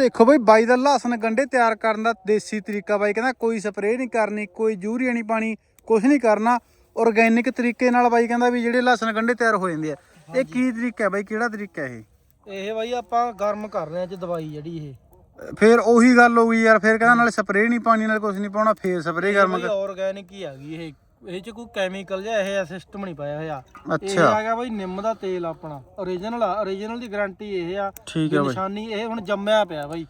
ਦੇਖੋ ਬਈ ਬਾਈ ਦਾ ਲਸਣ ਗੰਡੇ ਤਿਆਰ ਕਰਨ ਦਾ ਦੇਸੀ ਤਰੀਕਾ ਬਾਈ ਕਹਿੰਦਾ ਕੋਈ ਸਪਰੇਅ ਨਹੀਂ ਕਰਨੀ ਕੋਈ ਯੂਰੀਆ ਨਹੀਂ ਪਾਣੀ ਕੁਝ ਨਹੀਂ ਕਰਨਾ। ਆਰਗੈਨਿਕ ਤਰੀਕੇ ਨਾਲ ਬਾਈ ਕਹਿੰਦਾ ਵੀ ਜਿਹੜੇ ਲਸਣ ਗੰਡੇ ਤਿਆਰ ਹੋ ਜਾਂਦੇ ਆ। ਇਹ ਕੀ ਤਰੀਕਾ ਹੈ ਬਾਈ ਕਿਹੜਾ ਤਰੀਕਾ ਇਹ? ਇਹ ਬਾਈ ਆਪਾਂ ਗਰਮ ਕਰ ਰਹੇ ਆ ਚ ਦਵਾਈ ਜਿਹੜੀ ਇਹ। ਫੇਰ ਉਹੀ ਗੱਲ ਹੋ ਗਈ ਯਾਰ ਫੇਰ ਕਹਿੰਦਾ ਨਾਲੇ ਸਪਰੇਅ ਨਹੀਂ ਪਾਣੀ ਨਾਲ ਕੁਝ ਨਹੀਂ ਪਾਉਣਾ ਫੇਰ ਸਪਰੇਅ ਕਰਮ ਬਾਈ ਆਰਗੈਨਿਕ ਹੀ ਹੈਗੀ ਇਹ। ਇਹ ਚ ਕੋਈ ਕੈਮੀਕਲ ਜਿਹਾ ਇਹ ਸਿਸਟਮ ਨਹੀਂ ਪਾਇਆ ਹੋਇਆ। ਇਹ ਅੱਛਾ। ਆ ਗਿਆ ਬਾਈ ਨਿੰਮ ਦਾ ਤੇਲ ਆਪਣਾ। Origignal ਆ origignal ਦੀ ਗਾਰੰਟੀ ਇਹ ਆ। ਠੀਕ ਵੀ ਹੈ ਬਾਈ। ਨਿਸ਼ਾਨੀ ਇਹ ਹੁਣ ਜੰਮਿਆ ਪਿਆ ਬਾਈ।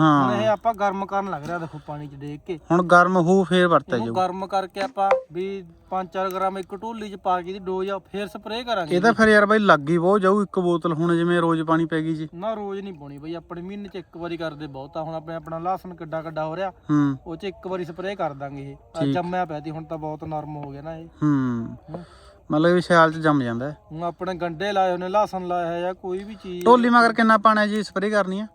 ਹੁਣ ਹਾਂ ਇਹ ਆਪਾਂ ਗਰਮ ਕਰਨ ਲੱਗ ਰਿਹਾ ਦੇਖੋ ਪਾਣੀ ਚ ਡੇਕ ਕੇ। ਹੁਣ ਗਰਮ ਹੋ ਫੇਰ ਵਰਤਿਆ ਇਹਨੂੰ ਜਾਊ। ਗਰਮ ਕਰਕੇ ਆਪਾਂ ਵੀ 5-4 ਗ੍ਰਾਮ ਇੱਕ ਢੋਲੀ ਚ ਪਾ ਕੇ ਦੀ ਡੋਜ਼ ਆ ਫੇਰ ਸਪਰੇਅ ਕਰਾਂਗੇ ਇਹ ਤਾਂ ਫਿਰ ਯਾਰ ਬਾਈ ਲੱਗ ਹੀ ਬਹੁਤ ਜਾਊ ਇੱਕ ਬੋਤਲ ਹੁਣ ਜਿਵੇਂ ਰੋਜ਼ ਪਾਣੀ ਪੈ ਗਈ ਜੀ। ਨਾ ਰੋਜ਼ ਨਹੀਂ ਪਾਉਣੀ ਬਈ ਆਪਣੇ ਮਹੀਨੇ ਚ ਇੱਕ ਵਾਰੀ ਕਰਦੇ ਬਹੁਤ ਆ ਹੁਣ ਆਪਣੇ ਆਪਣਾ ਲਸਣ ਕਿੱਡਾ ਕਿੱਡਾ ਹੋ ਰਿਹਾ ਹੂੰ। ਉਹ ਚ ਇੱਕ ਵਾਰੀ ਸਪਰੇਅ ਕਰ ਦਾਂਗੇ ਇਹ। ਆਹ ਠੀਕ। ਜੰਮਿਆ ਪਿਆ ਹੁਣ ਤਾਂ ਬਹੁਤ ਨਰਮ ਹੋ ਗਿਆ ਨਾ ਇਹ। ਹੂੰ। ਹੂੰ। ਮਤਲਬ ਵੀ ਸਿਆਲ ਚ ਜੰਮ ਜਾਂਦਾ ਹੈ। ਹੁਣ ਆਪਣੇ ਗੰਡੇ ਲਾਏ ਹੋਣੇ ਲਸਣ ਲਾਇਆ ਹੈ ਜਾਂ ਕੋਈ ਵੀ ਚੀਜ਼। ਢੋਲੀ ਮਗਰ ਕਿੰਨਾ ਪਾਣਾ ਜੀ ਸਪਰੇਅ ਕਰਨੀ ਆ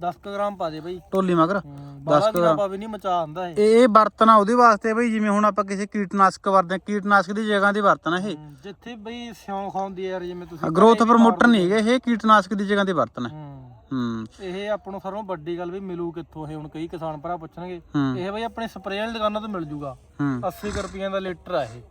10 ਗ੍ਰਾਮ ਪਾ ਦੇ ਬਈ। ਢੋਲੀ ਮਗਰ। ਬਾਲਾ ਵੀ ਨਾ ਪਾਵੇ ਨਹੀਂ ਮਚਾ ਆਂਦਾ ਇਹ। ਇਹ ਇਹ ਵਰਤਣਾ ਉਹਦੇ ਵਾਸਤੇ ਬਈ ਜਿਵੇਂ ਹੁਣ ਆਪਾਂ ਕਿਸੇ ਕੀਟਨਾਸ਼ਕ ਵਰਤਦੇ ਹਾਂ, ਕੀਟਨਾਸ਼ਕ ਦੀ ਜਗ੍ਹਾ ਤੇ ਵਰਤਣਾ ਇਹ। ਹੂੰ, ਜਿੱਥੇ ਬਈ ਸਿਉਂ ਖਾਉਂਦੀ ਯਾਰ ਜਿਵੇਂ ਤੁਸੀਂ ਗਰੋਥ ਪ੍ਰਮੋਟਰ ਨਹੀਂ ਹੈਗੇ ਇਹ ਕੀਟਨਾਸ਼ਕ ਦੀ ਜਗ੍ਹਾ ਤੇ ਵਰਤਣਾ ਹੂੰ। ਹੂੰ। ਇਹ ਆਪਾਂ ਨੂੰ ਸਰੋਂ ਵੱਡੀ ਗੱਲ ਵੀ ਮਿਲੂ ਕਿੱਥੋਂ ਇਹ ਹੁਣ ਕਈ ਕਿਸਾਨ ਭਰਾ ਪੁੱਛਣਗੇ। ਹੂੰ। ਇਹ ਬਈ ਆਪਣੇ ਸਪਰੇਅ ਵਾਲੀ ਦੁਕਾਨਾਂ ਤੋਂ ਮਿਲ ਜੂਗਾ। ਹੂੰ। 80 ਰੁਪਈਆਂ ਦਾ ਲੀਟਰ ਆ ਇਹ।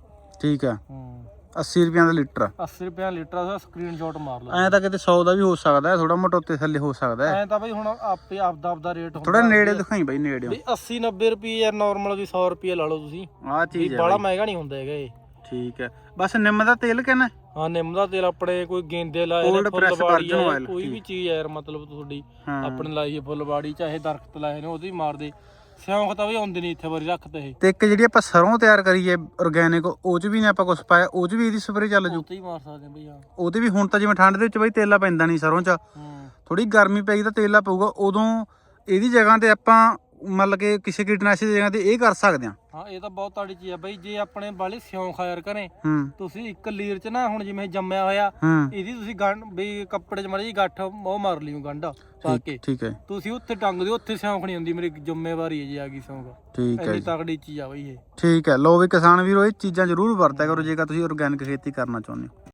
ਠੀਕ ਆ। ਹੂੰ। 80 ਰੁਪਈਆਂ ਦਾ ਲੀਟਰ। 80 ਰੁਪਈਆ ਲੀਟਰ ਦਾ ਸਕਰੀਨਸ਼ਾਟ ਮਾਰ ਲਓ। ਐਂ ਤਾਂ ਕਿਤੇ 100 ਦਾ ਵੀ ਹੋ ਸਕਦਾ ਹੈ ਥੋੜਾ ਮੋਟਾ ਉੱਤੇ ਥੱਲੇ ਹੋ ਸਕਦਾ ਹੈ। ਐਂ ਤਾਂ ਬਈ ਹੁਣ ਆਪੇ ਆਪਦਾ ਆਪਦਾ ਰੇਟ ਹੁੰਦਾ ਥੋੜਾ ਨੇੜੇ ਦਿਖਾਈ ਬਈ ਨੇੜੇ ਵੀ 80 90 ਰੁਪਏ ਯਾਰ ਨਾਰਮਲ ਵੀ 100 ਰੁਪਏ ਲਾ ਲਓ ਤੁਸੀਂ। ਵੀ ਚੀਜ਼ ਹੈ ਬਈ। ਮਹਿੰਗਾ ਨਹੀਂ ਹੁੰਦਾ ਹੈਗਾ ਇਹ। ਠੀਕ ਹੈ। ਬਸ ਨਿੰਮ ਦਾ ਤੇਲ ਕਿੰਨਾ ਹਾਂ? ਨਿੰਮ ਦਾ ਤੇਲ ਆਪਣੇ ਕੋਈ ਗੇਂਦੇ ਲਾਏ ਨੇ Cold ਫੁੱਲ press ਬਾੜੀ virgin ਆ oil, ਕੋਈ ਵੀ। ਚੀਜ਼ ਆ ਯਾਰ ਮਤਲਬ ਤੁਹਾਡੀ ਆਪਣੇ ਲਾਈ ਹੈ ਫੁੱਲ ਬਾੜੀ ਚਾਹੇ ਦਰਖਤ ਲਾਏ ਨੇ ਉਹਦੀ ਮਾਰਦੇ ਸਿਉਂਖ ਤਾਂ ਵੀ ਆਉਂਦੇ ਨਹੀਂ ਇੱਥੇ ਵਾਰੀ ਰੱਖਦੇ ਇਹ। ਤੇ ਇੱਕ ਜਿਹੜੀ ਆਪਾਂ ਸਰੋਂ ਤਿਆਰ ਕਰੀਏ ਆਰਗੈਨਿਕ ਉਹ ਚ ਵੀ ਨੇ ਆਪਾਂ ਕੁਝ ਪਾਇਆ ਉਹ ਚ ਵੀ ਇਹਦੀ ਸਪਰੇਅ ਚੱਲ ਜੂ। ਉੱਤੇ ਹੀ ਮਾਰ ਸਕਦੇ ਬਈ ਹਾਂ ਉਹਦੇ ਵੀ ਹੁਣ ਤਾਂ ਜਿਵੇਂ ਠੰਡ ਦੇ ਵਿੱਚ ਬਈ ਤੇਲਾ ਪੈਂਦਾ ਨਹੀਂ ਸਰੋਂ ਚ। ਹੂੰ। ਥੋੜੀ ਗਰਮੀ ਪੈਗੀ ਤਾਂ ਤੇਲਾ ਪਊਗਾ ਉਦੋਂ ਇਹਦੀ ਜਗ੍ਹਾ ਤੇ ਆਪਾਂ ਮਤਲਬ ਕਿ ਕਿਸੇ ਕੀਟਨਾਸ਼ਕ ਦੀ ਜਗ੍ਹਾ ਤੇ ਇਹ ਕਰ ਸਕਦੇ ਹਾਂ ਹਾਂ ਇਹ ਤਾਂ ਬਹੁਤ ਤਾੜੀ ਚੀਜ਼ ਆ ਬਈ ਜੇ ਆਪਣੇ ਬਾਲੇ ਸਿਉਂਖ ਆ ਯਾਰ ਹੂੰ। ਤੁਸੀਂ ਇੱਕ ਲੀਰ ਚ ਨਾ ਹੁਣ ਜਿਵੇਂ ਜੰਮਿਆ ਹੋਇਆ ਹੂੰ। ਇਹਦੀ ਤੁਸੀਂ ਗੰਢ ਵੀ ਕੱਪੜੇ ਚ ਮਾੜੀ ਜੀ ਗੱਠ ਉਹ ਮਾਰ ਲਿਓ ਗੰਢ ਪਾ ਕੇ। ਠੀਕ ਹੈ। ਤੁਸੀਂ ਉੱਥੇ ਟੰਗ ਦਿਓ ਉੱਥੇ ਸਿਉਂਖ ਨਹੀਂ ਹੁੰਦੀ ਮੇਰੀ ਜ਼ਿੰਮੇਵਾਰੀ ਹੈ ਜੀ ਆ ਗਈ ਸਿਉਂਖ ਠੀਕ ਹੈ ਇੰਨੀ। ਤਕੜੀ ਚੀਜ਼ ਆ ਬਈ ਇਹ। ਠੀਕ ਹੈ। ਲੋ ਵੀ ਕਿਸਾਨ ਵੀਰੋ ਇਹ ਚੀਜ਼ਾਂ ਜ਼ਰੂਰ ਵਰਤਿਆ ਕਰੋ ਜੇਕਰ ਤੁਸੀਂ ਆਰਗੈਨਿਕ ਖੇਤੀ ਕਰਨਾ ਚਾਹੁੰਦੇ ਹੋ।